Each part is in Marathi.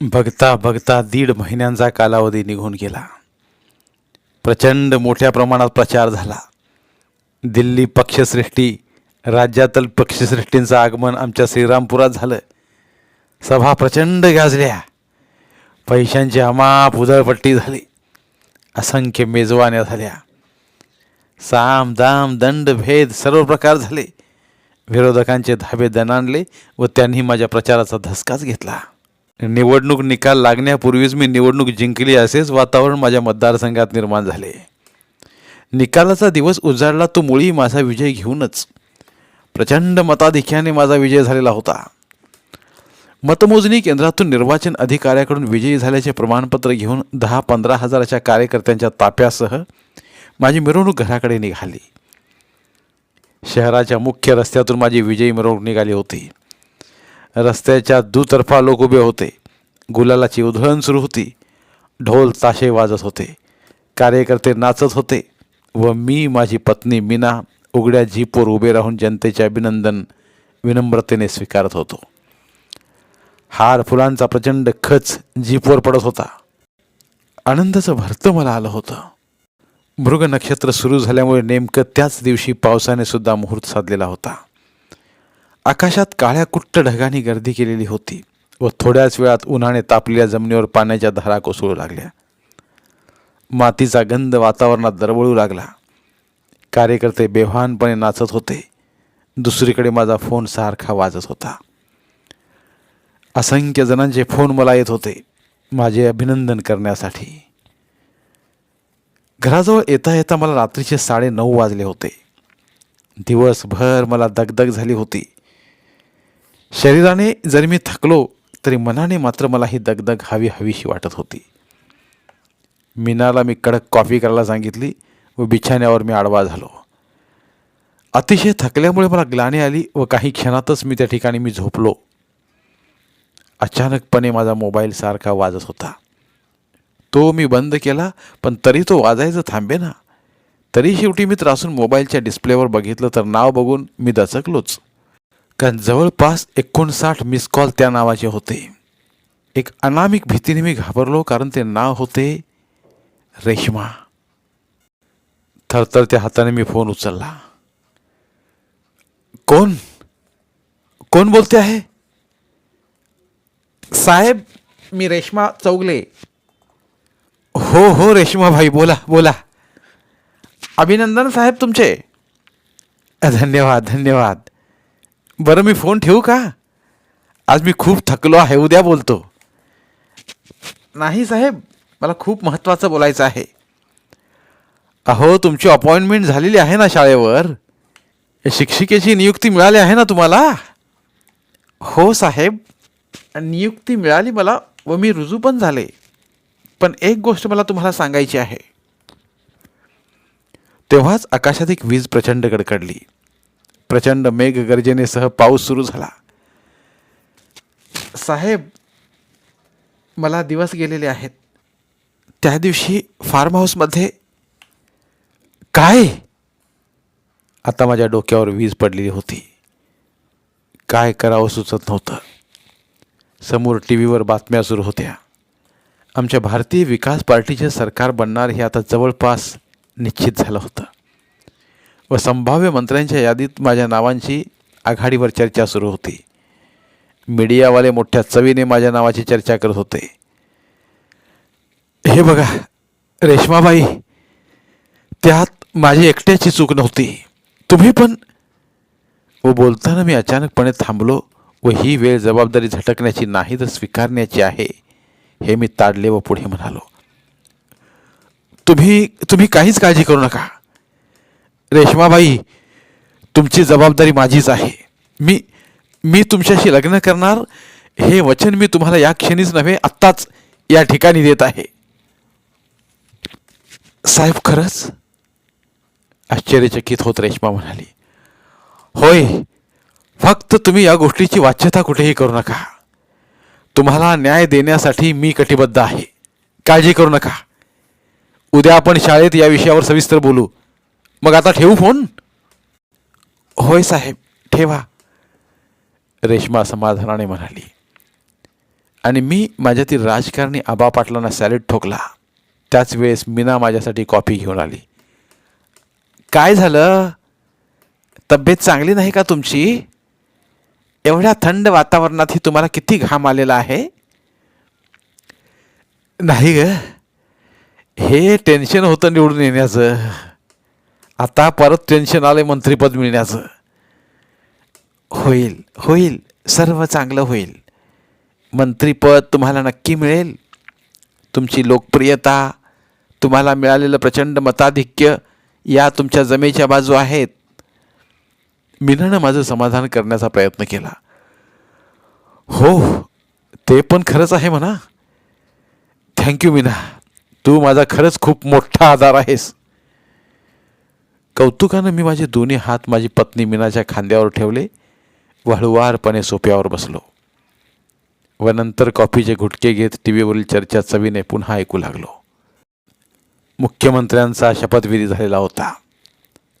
बघता बघता दीड महिन्यांचा कालावधी निघून गेला. प्रचंड मोठ्या प्रमाणात प्रचार झाला. दिल्ली पक्षश्रेष्ठी राज्यातील पक्षश्रेष्ठींचं आगमन आमच्या श्रीरामपुरात झालं. सभा प्रचंड गाजल्या. पैशांची अमाप उधळपट्टी झाली. असंख्य मेजवान्या झाल्या. साम दाम दंड भेद सर्व प्रकार झाले. विरोधकांचे धाबे दणाणले व त्यांनी माझ्या प्रचाराचा धसकाच घेतला. निवडणूक निकाल लागण्यापूर्वीच मी निवडणूक जिंकली असेच वातावरण माझ्या मतदारसंघात निर्माण झाले. निकालाचा दिवस उजाडला तो मुळी माझा विजय घेऊनच. प्रचंड मताधिक्याने माझा विजय झालेला होता. मतमोजणी केंद्रातून निर्वाचन अधिकाऱ्याकडून विजयी झाल्याचे प्रमाणपत्र घेऊन दहा पंधरा हजाराच्या कार्यकर्त्यांच्या ताप्यासह माझी मिरवणूक घराकडे निघाली. शहराच्या मुख्य रस्त्यातून माझी विजयी मिरवणूक निघाली होती. रस्त्याच्या दुतर्फा लोक उभे होते. गुलालाची उधळण सुरू होती. ढोल ताशे वाजत होते. कार्यकर्ते नाचत होते व मी माझी पत्नी मीना उघड्या जीपवर उभे राहून जनतेचे अभिनंदन विनम्रतेने स्वीकारत होतो. हार फुलांचा प्रचंड खच जीपवर पडत होता. आनंदाचं भरतं मला आलं होतं. मृग नक्षत्र सुरू झाल्यामुळे नेमकं त्याच दिवशी पावसाने सुद्धा मुहूर्त साधलेला होता. आकाशात काळ्या कुट्ट ढगांनी गर्दी केलेली होती व थोड्याच वेळात उन्हाने तापलेल्या जमिनीवर पाण्याच्या धारा कोसळू लागल्या. मातीचा गंध वातावरणात दरवळू लागला. कार्यकर्ते बेव्हानपणे नाचत होते. दुसरीकडे माझा फोन सारखा वाजत होता. असंख्य जणांचे फोन मला येत होते माझे अभिनंदन करण्यासाठी. घराजवळ येता येता मला रात्रीचे साडे नऊ वाजले होते. दिवसभर मला दगदग झाली होती. शरीराने जरी मी थकलो तरी मनाने मात्र मला ही दगदग हवी हवीशी वाटत होती. मीनाला मी कडक कॉफी करायला सांगितली व बिछाण्यावर मी आडवा झालो. अतिशय थकल्यामुळे मला ग्लानी आली व काही क्षणातच मी त्या ठिकाणी मी झोपलो. अचानकपणे माझा मोबाईल सारखा वाजत होता. तो मी बंद केला पण तरी तो वाजायचं थांबे ना. तरी शेवटी मी त्रासून मोबाईलच्या डिस्प्लेवर बघितलं तर नाव बघून मी दचकलोच. कारण जवळपास एकोणसाठ मिस कॉल त्या नावाचे होते. एक अनामिक भीतीने मी घाबरलो कारण ते नाव होते रेश्मा. थरथरत्या हाताने मी फोन उचलला. कोण? कोण बोलते आहे? साहेब मी रेश्मा चौगले. हो हो रेश्मा भाई बोला बोला. अभिनंदन साहेब तुमचे. धन्यवाद धन्यवाद. बरं मी फोन ठेवू का? आज मी खूप थकलो आहे उद्या बोलतो. नाही साहेब मला खूप महत्त्वाचं बोलायचं आहे. अहो तुमची अपॉइंटमेंट झालेली आहे ना शाळेवर? शिक्षिकेची नियुक्ती मिळाली आहे ना तुम्हाला? हो साहेब नियुक्ती मिळाली मला व मी रुजू पण झाले. पण एक गोष्ट मला तुम्हाला सांगायची आहे. तेव्हाच आकाशात एक वीज प्रचंड गडकडली. प्रचंड मेघगर्जनेसह पाऊस सुरू झाला. साहेब मला दिवस गेलेले आहेत. त्या दिवशी फार्म हाऊसमध्ये काय? आता माझ्या डोक्यावर वीज पडलेली होती. काय करावं सुचत नव्हतं. समोर टी व्हीवर बातम्या सुरू होत्या. आमच्या भारतीय विकास पार्टीचे सरकार बनणार हे आता जवळपास निश्चित झालं होतं. व संभाव्य मंत्र्यांच्या यादीत माझ्या नावांची आघाडीवर चर्चा सुरू होती. मीडियावाले मोठ्या चवीने माझ्या नावाची चर्चा करत होते. हे बघा रेश्माबाई त्यात माझी एकट्याची चूक नव्हती. तुम्ही पण? व बोलताना मी अचानकपणे थांबलो व ही वेळ जबाबदारी झटकण्याची नाही तर स्वीकारण्याची आहे हे मी ताडले व पुढे म्हणालो. तुम्ही तुम्ही काहीच काळजी करू नका. रेश्माबाई तुमची जबाबदारी माझीच आहे. मी मी तुमच्याशी लग्न करणार हे वचन मी तुम्हाला या क्षणीच नव्हे आत्ताच या ठिकाणी देत आहे. साहेब खरंच? आश्चर्यचकित होत रेश्मा म्हणाली. होय फक्त तुम्ही या गोष्टीची वाच्यता कुठेही करू नका. तुम्हाला न्याय देण्यासाठी मी कटिबद्ध आहे. काळजी करू नका. उद्या आपण शाळेत या विषयावर सविस्तर बोलू. मग आता ठेवू फोन? होय साहेब ठेवा. रेश्मा समाधानाने म्हणाली. आणि मी माझ्यातील राजकारणी आबा पाटलांना सॅलेड ठोकला. त्याच वेळेस मीना माझ्यासाठी कॉफी घेऊन आली. काय झालं? तब्येत चांगली नाही का तुमची? एवढ्या थंड वातावरणातही तुम्हाला किती घाम आलेला आहे? नाही ग. हे टेन्शन होतं निवडून येण्याचं. आता परत टेन्शन आलं आहे मंत्रीपद मिळण्याचं. होईल होईल. सर्व चांगलं होईल. मंत्रीपद तुम्हाला नक्की मिळेल. तुमची लोकप्रियता तुम्हाला मिळालेलं प्रचंड मताधिक्य या तुमच्या जमेच्या बाजू आहेत. मीनानं माझं समाधान करण्याचा प्रयत्न केला. हो ते पण खरंच आहे म्हणा. थँक्यू मीना. तू माझा खरंच खूप मोठा आधार आहेस. कौतुकानं मी माझे दोन्ही हात माझी पत्नी मीनाच्या खांद्यावर ठेवले. वळवारपणे सोप्यावर बसलो. व नंतर कॉफीचे घुटके घेत टी व्हीवरील चर्चा चवीने पुन्हा ऐकू लागलो. मुख्यमंत्र्यांचा शपथविधी झालेला होता.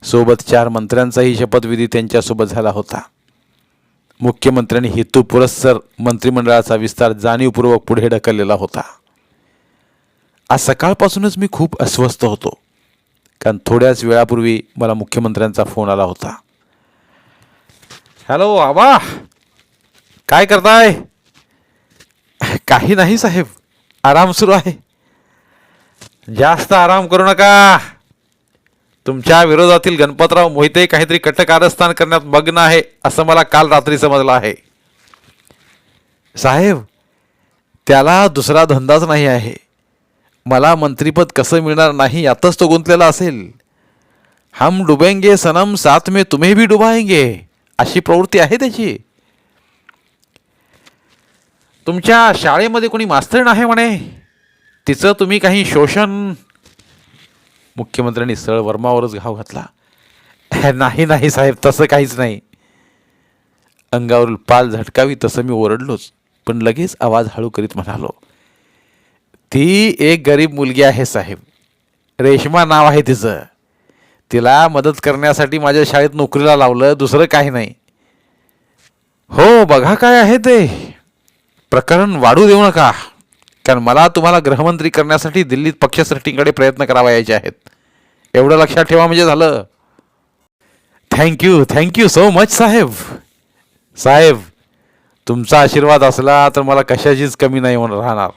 सोबत चार मंत्र्यांचाही शपथविधी त्यांच्यासोबत झाला होता. मुख्यमंत्र्यांनी हेतू पुरस्सर मंत्रिमंडळाचा विस्तार जाणीवपूर्वक पुढे ढकललेला होता. आज सकाळपासूनच मी खूप अस्वस्थ होतो. कारण थोड्याच वेळापूर्वी मला मुख्यमंत्र्यांचा फोन आला होता. हॅलो आबा. काय करताय? काही नाही साहेब. आराम सुरू आहे. जास्त आराम करू नका. तुमच्या विरोधातील गणपतराव मोहिते काहीतरी कटकारस्थान करण्यात मग्न आहे असं मला काल रात्री समजलं आहे. साहेब त्याला दुसरा धंदाच नाही आहे. मला मंत्रीपद कसं मिळणार नाही यातच तो गुंतलेला असेल. हम डुबेंगे सनम साथ में तुम्ही भी डुबाएंगे. अशी प्रवृत्ती आहे त्याची. तुमच्या शाळेमध्ये कोणी मास्तर आहे म्हणे. तिचं तुम्ही काही शोषण. मुख्यमंत्र्यांनी सरळ वर्मावरच घाव घातला. नाही नाही साहेब तसं काहीच नाही. अंगावरील पाल झटकावी तसं मी ओरडलोच पण लगेच आवाज हळू करीत म्हणालो ती एक गरीब मुलगी आहे साहेब. रेश्मा नाव आहे तिचं. तिला मदत करण्यासाठी माझ्या शाळेत नोकरीला लावलं दुसरं काही नाही. हो बघा काय आहे ते. प्रकरण वाढू देऊ नका. कारण मला तुम्हाला गृहमंत्री करण्यासाठी दिल्लीत पक्षश्रेष्ठींकडे प्रयत्न करावायचे आहेत. एवढं लक्षात ठेवा म्हणजे झालं. Thank you thank you so much साहेब. साहेब तुमचा आशीर्वाद असला तर मला कशाचीच कमी नाही होणार राहणार.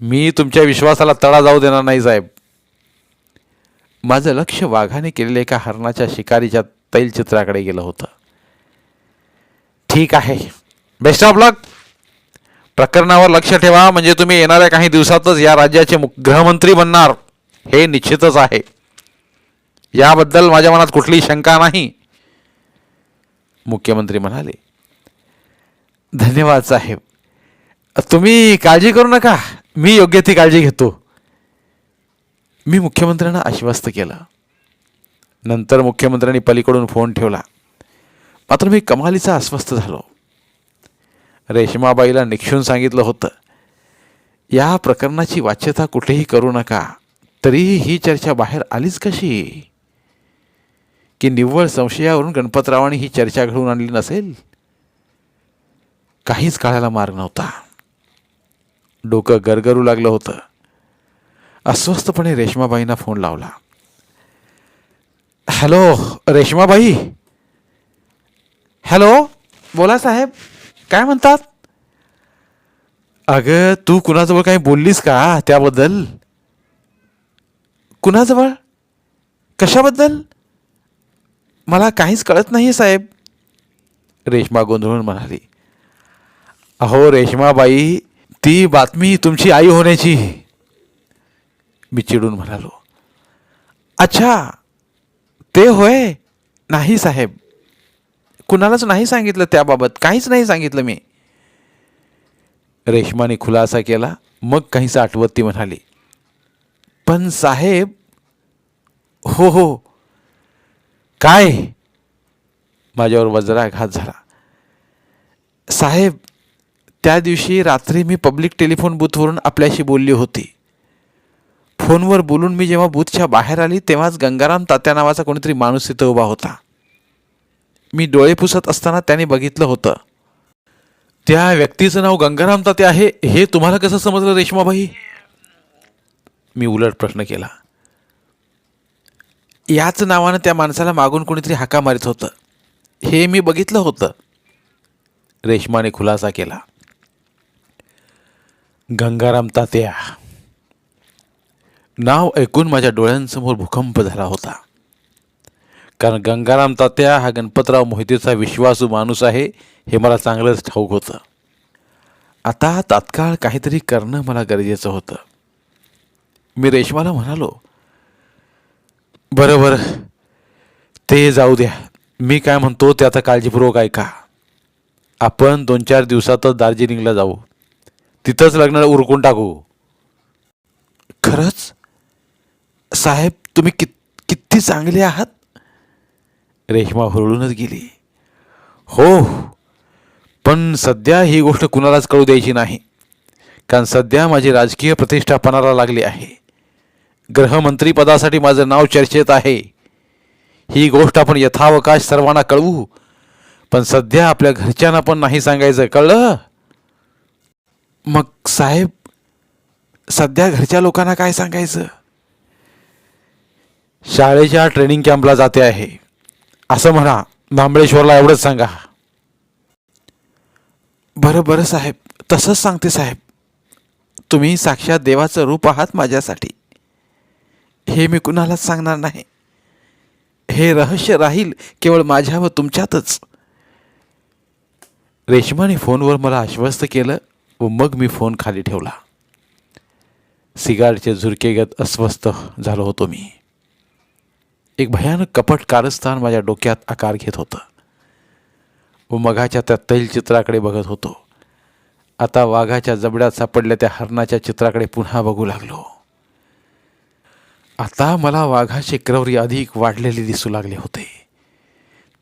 मी तुमच्या विश्वासाला तडा जाऊ देणार नाही साहेब. माझं लक्ष वाघाने केलेल्या एका हरणाच्या शिकारीच्या तैलचित्राकडे गेलं होतं. ठीक आहे. बेस्ट ऑफ लक प्रकरणावर लक्ष ठेवा. म्हणजे तुम्ही येणाऱ्या काही दिवसातच या राज्याचे गृहमंत्री बनणार. हे निश्चितच आहे. याबद्दल माझ्या मनात कुठलीही शंका नाही. मुख्यमंत्री म्हणाले धन्यवाद साहेब. तुम्ही काळजी करू नका. मी योग्य ती काळजी घेतो. मी मुख्यमंत्र्यांना आश्वस्त केलं. नंतर मुख्यमंत्र्यांनी पलीकडून फोन ठेवला. मात्र मी कमालीचा अस्वस्थ झालो. रेशमाबाईला निक्षून सांगितलं होतं या प्रकरणाची वाच्यता कुठेही करू नका. तरीही ही चर्चा बाहेर आलीच कशी? की निव्वळ संशयावरून गणपतरावांनी ही चर्चा घडवून आणली नसेल? काहीच काळाला मार्ग नव्हता. डोकं गरगरू लागलं होतं. अस्वस्थपणे रेश्माबाईंना फोन लावला. हॅलो रेश्माबाई? हॅलो बोला साहेब काय म्हणतात? अगं तू कुणाजवळ काही बोललीस का त्याबद्दल? कुणाजवळ? कशाबद्दल? मला काहीच कळत नाही साहेब. रेश्मा गोंधळून म्हणाली. अहो रेश्माबाई ती बातमी तुमची आई होण्याची. मी चिडून म्हणालो अच्छा ते होय? नाही साहेब. कुणालाच नाही सांगितलं त्याबाबत. काहीच नाही सांगितलं मी. रेशमाने खुलासा केला. मग काहीच आठवत ती म्हणाली पण साहेब हो हो. काय? माझ्यावर वज्राघात झाला. साहेब त्या दिवशी रात्री मी पब्लिक टेलिफोन बूथवरून आपल्याशी बोलली होती. फोनवर बोलून मी जेव्हा बूथच्या बाहेर आली तेव्हाच गंगाराम तात्या नावाचा कोणीतरी माणूस तिथं उभा होता. मी डोळे पुसत असताना त्याने बघितलं होतं. त्या व्यक्तीचं नाव गंगाराम तात्या आहे हे तुम्हाला कसं समजलं रेश्माबाई? मी उलट प्रश्न केला. याच नावानं त्या माणसाला मागून कोणीतरी हाका मारित होतं. हे मी बघितलं होतं. रेशमाने खुलासा केला. गंगाराम तात्या. नाव ऐकून माझ्या डोळ्यांसमोर भूकंप झाला होता. कारण गंगाराम तात्या हा गणपतराव मोहितेचा विश्वासू माणूस आहे हे मला चांगलंच ठाऊक होतं. आता तात्काळ काहीतरी करणं मला गरजेचं होतं. मी रेशमाला म्हणालो बरं बरं ते जाऊ द्या. मी काय म्हणतो ते आता काळजीपूर्वक ऐका. आपण दोन चार दिवसातच दार्जिलिंगला जाऊ. तिथंच लग्न उरकून टाकू. खरंच? साहेब तुम्ही कित किती चांगले आहात? रेश्मा हुरळूनच गेली. हो पण सध्या ही गोष्ट कुणालाच कळू द्यायची नाही. कारण सध्या माझी राजकीय प्रतिष्ठा पणाला लागली आहे. गृहमंत्री पदासाठी माझं नाव चर्चेत आहे. ही गोष्ट आपण यथावकाश सर्वांना कळवू. पण सध्या आपल्या घरच्यांना पण नाही सांगायचं कळलं? मग साहेब सध्या घरच्या लोकांना काय सांगायचं? शाळेच्या ट्रेनिंग कॅम्पला जाते आहे. असं म्हणा महाबळेश्वरला एवढंच सांगा. बरं बरं साहेब तसंच सांगते साहेब. तुम्ही साक्षात देवाचं रूप आहात माझ्यासाठी. हे मी कुणालाच सांगणार नाही. हे रहस्य राहील केवळ माझ्या व तुमच्यातच. रेशमाने फोनवर मला आश्वस्त केलं. व मग मी फोन खाली ठेवला. सिगारेटचे झुरकेगत अस्वस्थ झालो होतो मी. एक भयानक कपट कारस्थान माझ्या डोक्यात आकार घेत होतं. व मघाच्या त्या तैलचित्राकडे बघत होतो. आता वाघाच्या जबड्यात सापडल्या त्या हरणाच्या चित्राकडे पुन्हा बघू लागलो. आता मला वाघाचे क्रौर्य अधिक वाढलेले दिसू लागले होते.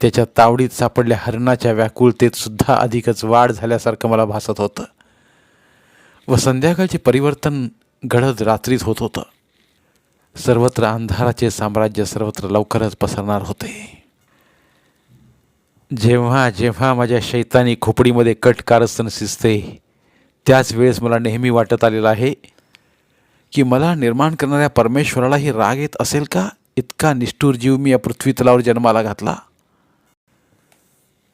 त्याच्या तावडीत सापडल्या हरणाच्या व्याकुळतेत सुद्धा अधिकच वाढ झाल्यासारखं मला भासत होतं. व संध्याकाळचे परिवर्तन घडत रात्रीच होत होतं. सर्वत्र अंधाराचे साम्राज्य सर्वत्र लवकरच पसरणार होते. जेव्हा जेव्हा माझ्या शैतानी खोपडीमध्ये कट कारस्थान शिजते त्याच वेळेस मला नेहमी वाटत आलेलं आहे की मला निर्माण करणाऱ्या परमेश्वरालाही राग येत असेल का? इतका निष्ठूर जीव मी या पृथ्वी तलावर जन्माला घातला.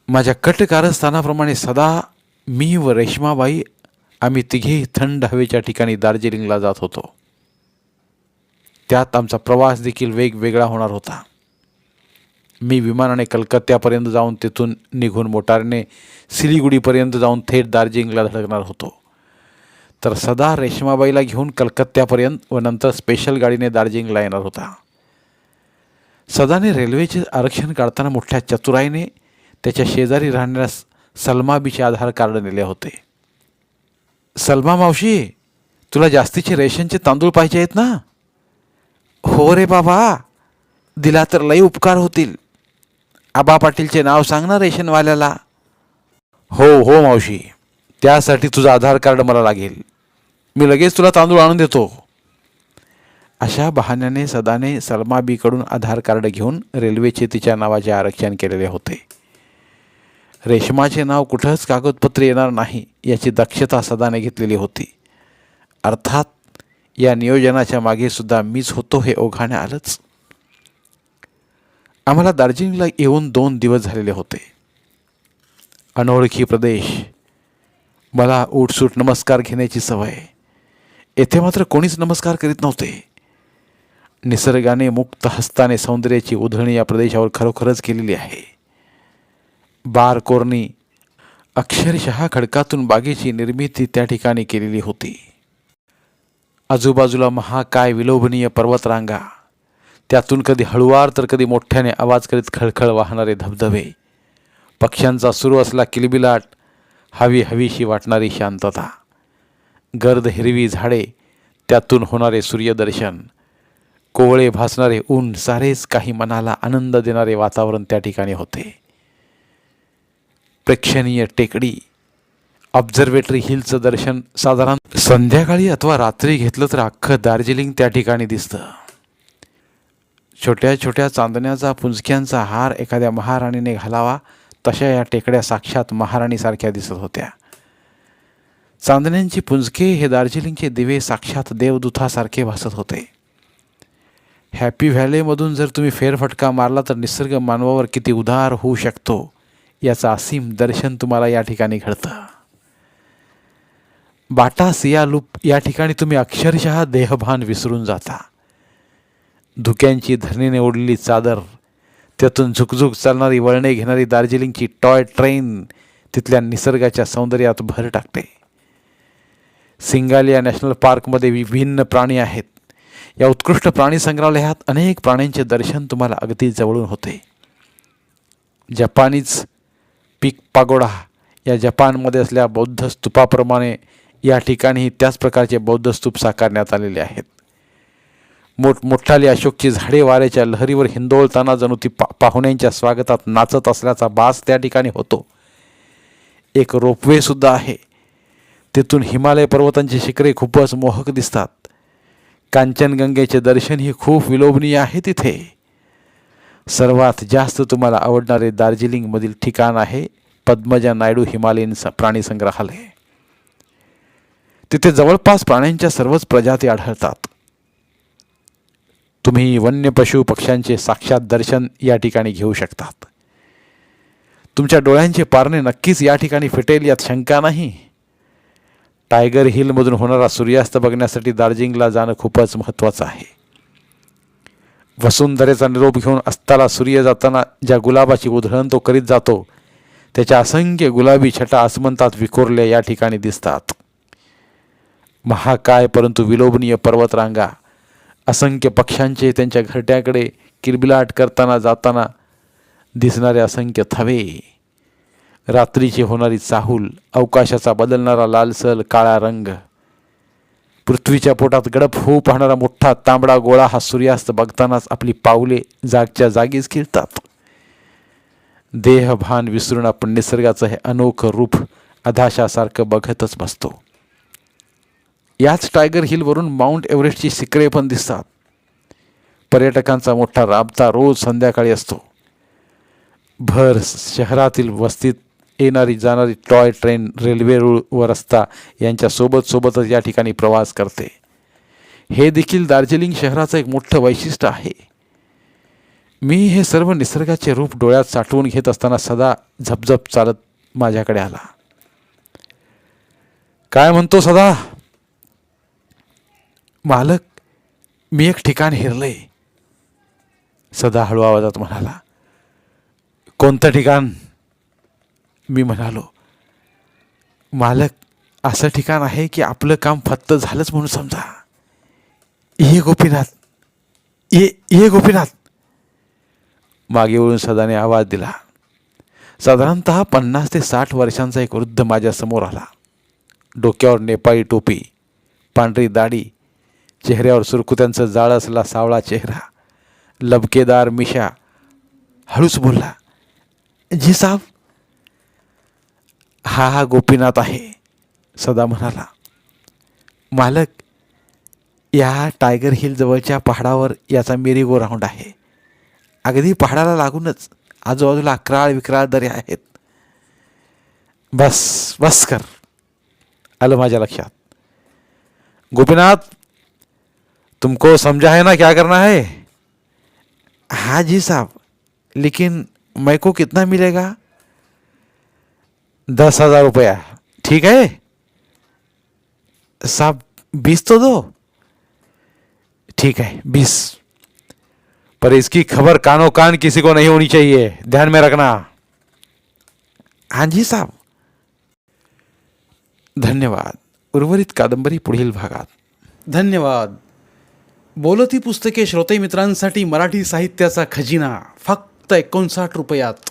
माझ्या कट कारस्थानाप्रमाणे सदा मी व रेश्माबाई आम्ही तिघेही थंड हवेच्या ठिकाणी दार्जिलिंगला जात होतो. त्यात आमचा प्रवास देखील वेगवेगळा होणार होता. मी विमानाने कलकत्त्यापर्यंत जाऊन तिथून निघून मोटारने सिलिगुडीपर्यंत जाऊन थेट दार्जिलिंगला धडकणार होतो. तर सदा रेशमाबाईला घेऊन कलकत्त्यापर्यंत व नंतर स्पेशल गाडीने दार्जिलिंगला येणार होता. सदाने रेल्वेचे आरक्षण काढताना मोठ्या चतुराईने त्याच्या शेजारी राहणाऱ्या सलमाबीचे आधार कार्ड नेले होते. सलमा मावशी तुला जास्तीचे रेशनचे तांदूळ पाहिजे आहेत ना? हो रे बाबा दिला तर लई उपकार होतील. आबा पाटीलचे नाव सांग ना रेशनवाल्याला. हो हो मावशी त्यासाठी तुझं आधार कार्ड मला लागेल. मी लगेच तुला तांदूळ आणून देतो. अशा बहाण्याने सदाने सलमाबीकडून आधार कार्ड घेऊन रेल्वेचे तिच्या नावाचे आरक्षण केलेले होते. रेशमाचे नाव कुठंच कागदपत्र येणार नाही याची दक्षता सदाने घेतलेली होती. अर्थात या नियोजनाच्या मागे सुद्धा मीच होतो हे ओघाने आलंच. आम्हाला दार्जिलिंगला येऊन दोन दिवस झालेले होते. अनोळखी प्रदेश. मला उठसूट नमस्कार घेण्याची सवय. येथे मात्र कोणीच नमस्कार करीत नव्हते. निसर्गाने मुक्त हस्ताने सौंदर्याची उधळणी या प्रदेशावर खरोखरच केलेली आहे. बारकोरनी अक्षरशः खडकातून बागेची निर्मिती त्या ठिकाणी केलेली होती. आजूबाजूला महाकाय विलोभनीय पर्वतरांगा. त्यातून कधी हळुवार तर कधी मोठ्याने आवाज करीत खळखळ वाहणारे धबधबे. पक्ष्यांचा सुरू असला किलबिलाट हवी हवीशी वाटणारी शांतता. गर्द हिरवी झाडे त्यातून होणारे सूर्यदर्शन. कोवळे भासणारे ऊन सारेच काही मनाला आनंद देणारे वातावरण त्या ठिकाणी होते. प्रेक्षणीय टेकडी ऑब्झर्वेटरी हिलचं दर्शन साधारण संध्याकाळी अथवा रात्री घेतलं तर अख्खं दार्जिलिंग त्या ठिकाणी दिसतं. छोट्या छोट्या चांदण्याचा पुंजक्यांचा हार एखाद्या महाराणीने घालावा तशा या टेकड्या साक्षात महाराणीसारख्या दिसत होत्या. चांदण्यांची पुंजके हे दार्जिलिंगचे दिवे साक्षात देवदूतासारखे भासत होते. हॅपी व्हॅलीमधून जर तुम्ही फेरफटका मारला तर निसर्ग मानवावर किती उदार होऊ शकतो. याचं असीम दर्शन तुम्हाला या ठिकाणी घडतं. बाटा सिया लूप या ठिकाणी तुम्ही अक्षरशः देहभान विसरून जाता. धुक्यांची धरणीने ओढलेली चादर त्यातून झुकझुक चालणारी वळणे घेणारी दार्जिलिंगची टॉय ट्रेन तिथल्या निसर्गाच्या सौंदर्यात भर टाकते. सिंगालिया नॅशनल पार्कमध्ये विभिन्न प्राणी आहेत. या उत्कृष्ट प्राणी संग्रहालयात अनेक प्राण्यांचे दर्शन तुम्हाला अगदी जवळून होते. जपानीज पीक पागोडा या जपानमध्ये असल्या बौद्ध स्तूपाप्रमाणे या ठिकाणीही त्याच प्रकारचे बौद्ध स्तूप साकारण्यात आलेले आहेत. मोठमोठाली अशोकची झाडे वाऱ्याच्या लहरीवर हिंदोळताना जणू ती पा पाहुण्यांच्या स्वागतात नाचत असल्याचा बास त्या ठिकाणी होतो. एक रोपवेसुद्धा आहे. तिथून हिमालय पर्वतांची शिखरे खूपच मोहक दिसतात. कांचनगंगेचे दर्शनही खूप विलोभनीय आहे तिथे. सर्वात जास्त तुम्हाला आवडणारे दार्जिलिंगमधील ठिकाण आहे पद्मजा नायडू हिमालयन स- प्राणी संग्रहालय. तिथे जवळपास प्राण्यांच्या सर्वच प्रजाती आढळतात. तुम्ही वन्य पशु पक्ष्यांचे साक्षात दर्शन या ठिकाणी घेऊ शकतात. तुमच्या डोळ्यांचे पारणे नक्कीच या ठिकाणी फिटेल यात शंका नाही. टायगर हिलमधून होणारा सूर्यास्त बघण्यासाठी दार्जिलिंगला जाणं खूपच महत्त्वाचं आहे. वसुंधरेचा निरोप घेऊन अस्ताला सूर्य जाताना ज्या गुलाबाची उधळण तो करीत जातो त्याच्या असंख्य गुलाबी छटा आसमंतात विखुरल्या या ठिकाणी दिसतात. महाकाय परंतु विलोभनीय पर्वतरांगा असंख्य पक्ष्यांचे त्यांच्या घरट्याकडे किरबिलाट करताना जाताना दिसणारे असंख्य थवे. रात्रीची होणारी चाहूल अवकाशाचा बदलणारा लालसल काळा रंग पृथ्वीच्या पोटात गडप होऊ पाहणारा मोठा तांबडा गोळा हा सूर्यास्त बघतानाच आपली पावले जागच्या जागीच खिळतात. देहभान विसरून आपण निसर्गाचं हे अनोखं रूप अधाशासारखं बघतच बसतो. याच टायगर हिलवरून माउंट एव्हरेस्टची शिखरे पण दिसतात. पर्यटकांचा मोठा राबता रोज संध्याकाळी असतो. भर शहरातील वस्तीत येणारी जाणारी टॉय ट्रेन रेल्वे रूळ व रस्ता यांच्यासोबत सोबतच या ठिकाणी प्रवास करते. हे देखील दार्जिलिंग शहराचं एक मोठं वैशिष्ट्य आहे. मी हे सर्व निसर्गाचे रूप डोळ्यात साठवून घेत असताना सदा झपझप चालत माझ्याकडे आला. काय म्हणतो सदा? मालक मी एक ठिकाण हिरलंय. सदा हळू आवाजात म्हणाला कोणतं ठिकाण? मी म्हणालो मालक असं ठिकाण आहे की आपलं काम फत्त झालंच म्हणून समजा. ये गोपीनाथ. ये ये गोपीनाथ. मागे वळून सदाने आवाज दिला. साधारणत पन्नास ते साठ वर्षांचा एक वृद्ध माझ्यासमोर आला. डोक्यावर नेपाळी टोपी पांढरी दाढी चेहऱ्यावर सुरकुत्यांचं जाळ असला सावळा चेहरा लबकेदार मिशा हळूच बोलला जी साहेब हा हा गोपीनाथ आहे सदा म्हणाला. मालक या टायगर हिल जवळच्या पहाडावर याचा मेरी गो राऊंड आहे. अगदी पहाडाला लागूनच आजूबाजूला अकराळ विक्राळ दरे आहेत. बस बस कर आलं माझ्या लक्षात. गोपीनाथ तुमको समझा है ना क्या करना है? हाँ जी साहब लेकिन मैं को कितना मिलेगा? दस हजार रुपया। ठीक है साहब बीस तो दो। ठीक है बीस पर इसकी खबर कानो कान किसी को नहीं होनी चाहिए। ध्यान में रखना। हाँ जी साहब धन्यवाद। उर्वरित कादंबरी पुढील भागात। धन्यवाद। बोलती पुस्तके श्रोते मित्रांसाठी मराठी साहित्याचा खजिना फक्त एकोणसाठ रुपयात।